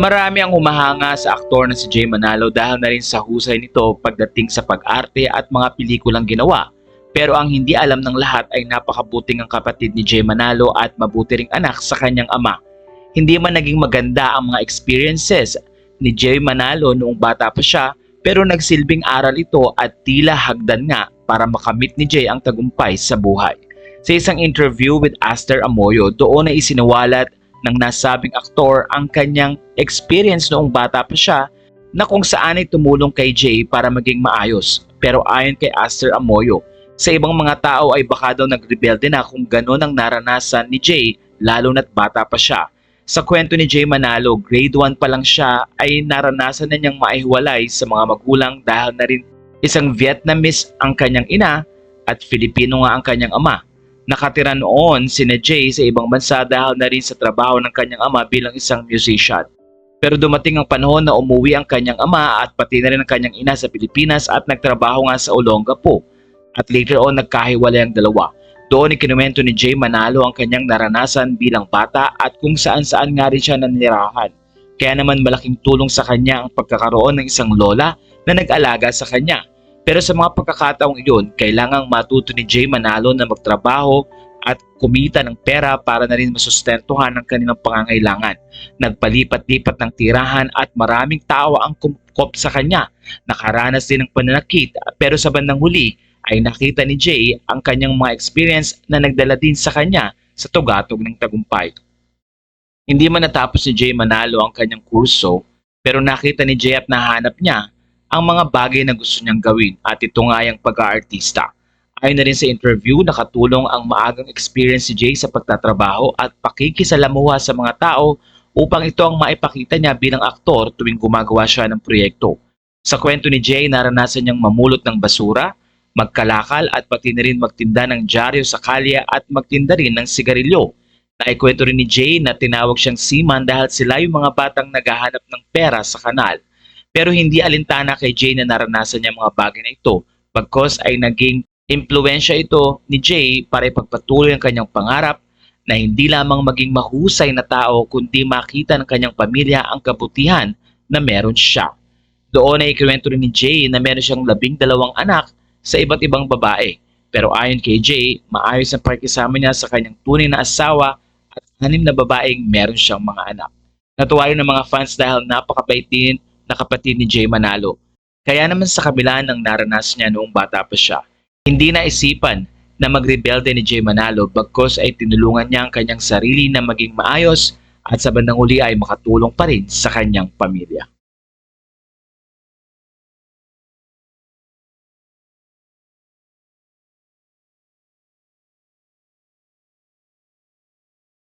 Marami ang humahanga sa aktor na si Jay Manalo dahil na rin sa husay nito pagdating sa pag-arte at mga pelikulang ginawa. Pero ang hindi alam ng lahat ay napakabuting ang kapatid ni Jay Manalo at mabuti ring anak sa kanyang ama. Hindi man naging maganda ang mga experiences ni Jay Manalo noong bata pa siya pero nagsilbing aral ito at tila hagdan nga para makamit ni Jay ang tagumpay sa buhay. Sa isang interview with Aster Amoyo, doon ay isinawalat ng nasabing aktor ang kanyang experience noong bata pa siya na kung saan ay tumulong kay Jay para maging maayos. Pero ayon kay Aster Amoyo, sa ibang mga tao ay baka daw nagrebelde na kung gano'n ang naranasan ni Jay lalo na't bata pa siya. Sa kwento ni Jay Manalo, grade 1 pa lang siya ay naranasan na niyang maihiwalay sa mga magulang dahil na rin isang Vietnamese ang kanyang ina at Filipino nga ang kanyang ama. Nakatira noon si na Jay sa ibang bansa dahil na rin sa trabaho ng kanyang ama bilang isang musician. Pero dumating ang panahon na umuwi ang kanyang ama at pati na rin ang kanyang ina sa Pilipinas at nagtrabaho nga sa Olongapo. At later on nagkahiwalay ang dalawa. Doon ikinomento ni Jay Manalo ang kanyang naranasan bilang bata at kung saan-saan nga rin siya nanirahan. Kaya naman malaking tulong sa kanya ang pagkakaroon ng isang lola na nag-alaga sa kanya. Pero sa mga pagkakataong iyon, kailangang matuto ni Jay Manalo na magtrabaho at kumita ng pera para na rin masustentuhan ang kanilang pangangailangan. Nagpalipat-lipat ng tirahan at maraming tao ang kumkop sa kanya. Nakaranas din ng pananakit pero sa bandang huli ay nakita ni Jay ang kanyang mga experience na nagdala din sa kanya sa tugatog ng tagumpay. Hindi man natapos ni Jay Manalo ang kanyang kurso pero nakita ni Jay at nahanap niya ang mga bagay na gusto niyang gawin at ito nga yung pag-aartista. Ayon na rin sa interview, nakatulong ang maagang experience si Jay sa pagtatrabaho at pakikisalamuha sa mga tao upang ito ang maipakita niya bilang aktor tuwing gumagawa siya ng proyekto. Sa kwento ni Jay, naranasan niyang mamulot ng basura, magkalakal at pati na rin magtinda ng dyaryo sa kalye at magtinda rin ng sigarilyo. Naikwento rin ni Jay na tinawag siyang seaman dahil sila yung mga batang naghahanap ng pera sa kanal. Pero hindi alintana kay Jay na naranasan niya mga bagay na ito bagkos ay naging impluensya ito ni Jay para ipagpatuloy ang kanyang pangarap na hindi lamang maging mahusay na tao kundi makita ng kanyang pamilya ang kabutihan na meron siya. Doon ay ikiwento rin ni Jay na meron siyang labing dalawang anak sa iba't ibang babae. Pero ayon kay Jay, maayos ang pakisama niya sa kanyang tunay na asawa at anim na babaeng meron siyang mga anak. Natuwa rin ng mga fans dahil napakabait din na kapatid ni Jay Manalo. Kaya naman sa kabila ng naranasan niya noong bata pa siya, hindi na isipan na magrebelde ni Jay Manalo bagkos ay tinulungan niya ang kanyang sarili na maging maayos at sa bandang huli ay makatulong pa rin sa kanyang pamilya.